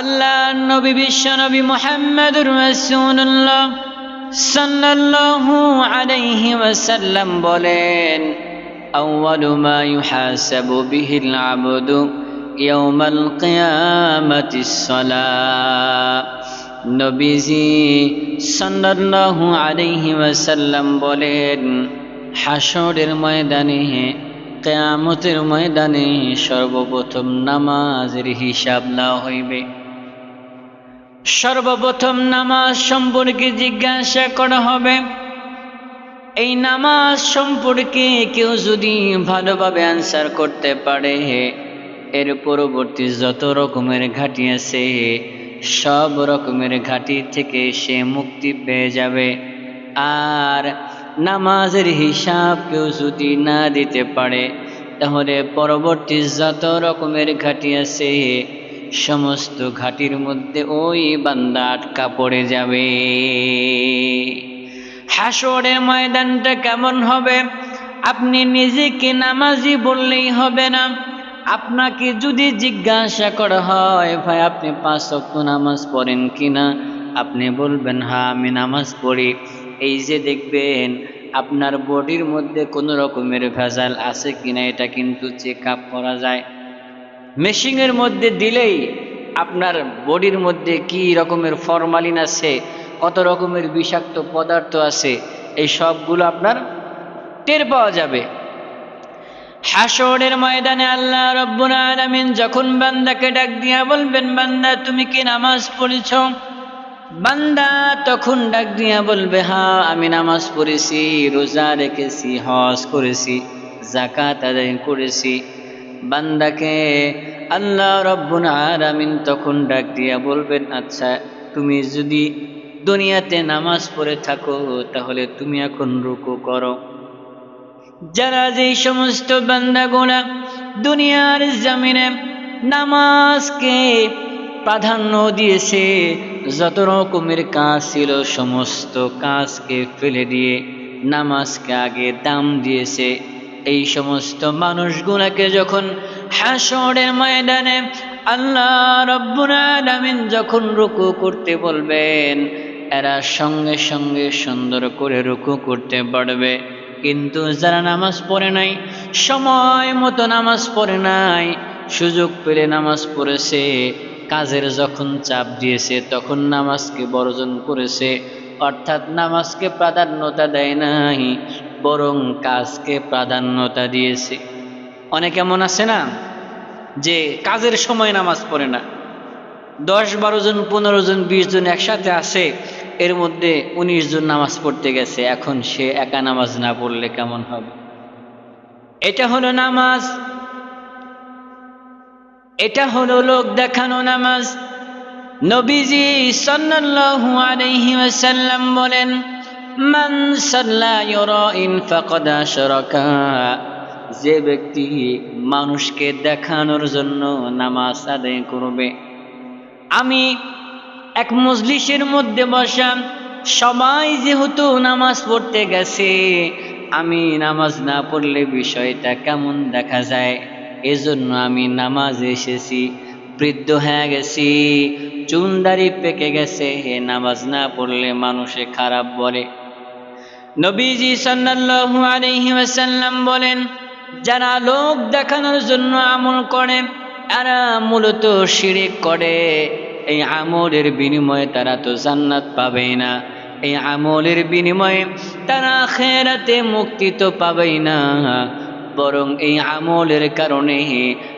আল্লাহ, নবী বিশ্ব নবী মোহাম্মদুর রাসূলুল্লাহ সাল্লাল্লাহু আলাইহি ওয়াসাল্লাম বলেন, আউয়ালু মা ইউহাসাবু বিহিল আবদু ইয়াউমাল কিয়ামাতিস সালাহ নবীজি সাল্লাল্লাহু আলাইহি ওয়াসাল্লাম বলেন হাসরের ময়দানে, কেয়ামতের ময়দানে সর্বপ্রথম নামাজের হিসাব না হইবে। সর্বপ্রথম নামাজ সম্পর্কে জিজ্ঞাসা করা হবে। এই নামাজ সম্পর্কে কেউ যদি ভালোভাবে আনসার করতে পারে, এর পরবর্তী যত রকমের ঘাটি আছে, সব রকমের ঘাটি থেকে সে মুক্তি পেয়ে যাবে। আর নামাজের হিসাব কেউ যদি না দিতে পারে, তাহলে পরবর্তী যত রকমের ঘাটি আছে সমস্ত ঘাটির মধ্যে ওই বান্দা আটকা পড়ে যাবে। হাসরের ময়দানটা কেমন হবে? আপনি নিজেকে নামাজি বললেই হবে না। আপনাকে যদি জিজ্ঞাসা করা হয়, ভাই, আপনি পাঁচ অক্ট নামাজ পড়েন কিনা? আপনি বলবেন হ্যাঁ আমি নামাজ পড়ি। এই যে দেখবেন, আপনার বডির মধ্যে কোনো রকমের ভেজাল আছে কিনা, এটা কিন্তু চেক আপ করা যায়। মেশিনের মধ্যে দিলেই আপনার বডির মধ্যে কি রকমের ফরমালিন আছে, কত রকমের বিষাক্ত পদার্থ আছে, এই সবগুলো আপনার টের পাওয়া যাবে। হাসরের ময়দানে আল্লাহ আলামিন যখন বান্দাকে ডাক দিয়া বলবেন, বান্দা, তুমি কি নামাজ পড়েছ? বান্দা তখন ডাক দিয়া বলবে হ্যাঁ আমি নামাজ পড়েছি, রোজা রেখেছি, হজ করেছি জাকাত আদায় করেছি। বান্দাকে আল্লাহ রব্বুল আলামিন তখন ডাক দিয়া বলবেন আচ্ছা তুমি যদি দুনিয়াতে নামাজ পড়ে থাকো, তাহলে তুমি এখন রুকু করো। যারা যে সমস্ত বান্দাগুলা দুনিয়ার জমিনে নামাজকে প্রাধান্য দিয়েছে, যত রকমের কাজ ছিল, সমস্ত কাজকে ফেলে দিয়ে নামাজকে আগে দাম দিয়েছে। এই সমস্ত মানুষগুলাকে যখন হাসরের ময়দানে আল্লাহ রব্বুল আলামিন যখন রুকু করতে বলবেন, এরা সঙ্গে সঙ্গে সুন্দর করে রুকু করতে পারবে। কিন্তু যারা নামাজ পড়ে নাই, সময় মতো নামাজ পড়ে নাই, সুযোগ পেলে নামাজ পড়েছে, কাজের যখন চাপ দিয়েছে তখন নামাজকে বর্জন করেছে, অর্থাৎ নামাজকে প্রাধান্যতা দেয় নাই বরং কাজকে প্রাধান্যতা দিয়েছে। অনেক এমন আছে না যে কাজের সময় নামাজ পড়ে না। দশ বারো জন, পনেরো জন, বিশ জন একসাথে আসে এর মধ্যে উনিশ জন নামাজ পড়তে গেছে। এখন সে একা নামাজ না পড়লে কেমন হবে? এটা হলো নামাজ। এটা হলো লোক দেখানো নামাজ। নবীজি সাল্লাল্লাহু আলাইহি ওয়াসাল্লাম বলেন মান সাল্লা ইউরাইন ফাকাদ আশরাকা। যে ব্যক্তি মানুষকে দেখানোর জন্য নামাজ আদায় করবে। আমি এক মজলিসের মধ্যে বসা সবাই যেহেতু নামাজ পড়তে গেছে, আমি নামাজ না পড়লে বিষয়টা কেমন দেখা যায়? এজন্য আমি নামাজ এসেছি, বৃদ্ধ হয়ে গেছি, চুনদারি পেকে গেছে। হে নামাজ না পড়লে মানুষে খারাপ বলে। নবীজি সাল্লাল্লাহু আলাইহি ওয়াসাল্লাম বলেন, যারা লোক দেখানোর জন্য আমল করে, এরা মূলত শিরিক করে। এই আমলের বিনিময়ে তারা তো জান্নাত পাবেই না। এই আমলের বিনিময়ে তারা খেরাতে মুক্তি তো পাবেই না। বরং এই আমলের কারণে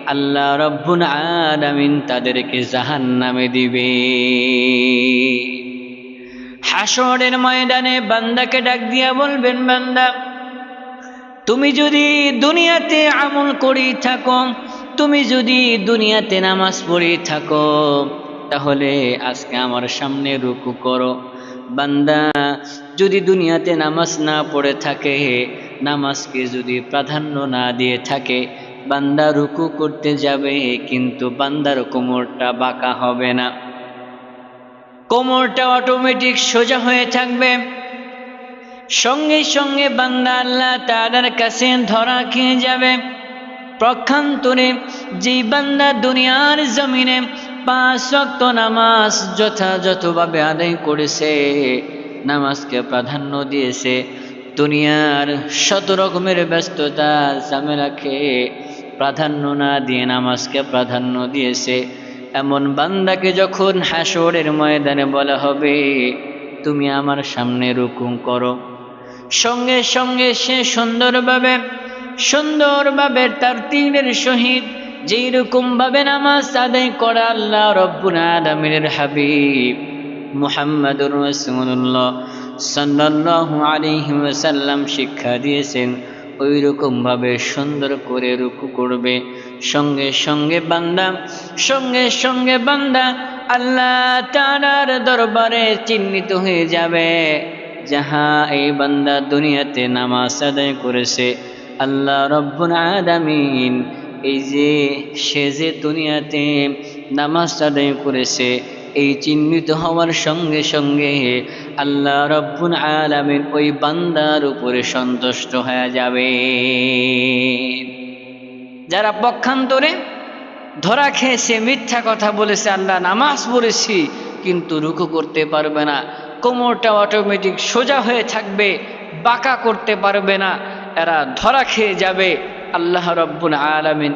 আল্লাহ রব্বুল আলামিন তাদেরকে জাহান নামে দিবে। হাসরের ময়দানে বান্দাকে ডাক দিয়া বলবেন, বান্দা, তুমি যদি দুনিয়াতে আমল করি থাকো, তুমি যদি দুনিয়াতে নামাজ পড়ি থাকো, তাহলে আজকে আমার সামনে রুকু করো। বান্দা, যদি দুনিয়াতে নামাজ না পড়ে থাকে, নামাজকে যদি প্রাধান্য না দিয়ে থাকে, বান্দা রুকু করতে যাবে, কিন্তু বান্দার কোমরটা বাঁকা হবে না। কোমরটা অটোমেটিক সোজা হয়ে থাকবে। সঙ্গে সঙ্গে বান্দা আল্লাহ তালার কাছে ধরা খেয়ে যাবে। প্রক্ষান্তরে যেই বান্দা দুনিয়ার জমিনে পাঁচ নামাজ যথাযথভাবে আদায় করেছে, নামাজকে প্রাধান্য দিয়েছে, দুনিয়ার শত রকমের ব্যস্ততা ঝামেলাকে প্রাধান্য না দিয়ে নামাজকে প্রাধান্য দিয়েছে এমন বান্দাকে যখন হাসরের ময়দানে বলা হবে, তুমি আমার সামনে রুকুম করো। সঙ্গে সঙ্গে সে সুন্দরভাবে সুন্দরভাবে তার তিনের সহিত যেই রকম ভাবে নামাজ আদায় করা আল্লাহ রব্বুল আলমিনের হাবিব মুহাম্মাদুর রাসূলুল্লাহ সাল্লাল্লাহু আলাইহি ওয়াসাল্লাম শিক্ষা দিয়েছেন, ওই রকম ভাবে সুন্দর করে রুকু করবে। সঙ্গে সঙ্গে বান্দা, সঙ্গে সঙ্গে বান্দা, আল্লাহ তাআলার দরবারে চিহ্নিত হয়ে যাবে। যাহা এই বান্দা দুনিয়াতে নামাজ আদায় করেছে, আল্লাহ রব্বুল আলামিন এই যে, সে যে দুনিয়াতে নামাজ আদায় করেছে, এই চিহ্নিত হওয়ার সঙ্গে সঙ্গে আল্লাহ রব্বুল আলামিন ওই বান্দার উপরে সন্তুষ্ট হয়ে যাবে। যারা পক্ষান্তরে ধরা খেয়ে সে মিথ্যা কথা বলেছে, আল্লাহ নামাজ পড়েছি, কিন্তু রুকু করতে পারবে না। কোমরটা অটোমেটিক সোজা হয়ে থাকবে, বাঁকা করতে পারবে না। এরা ধরা খেয়ে যাবে। আল্লাহ রব্বুল আলমিন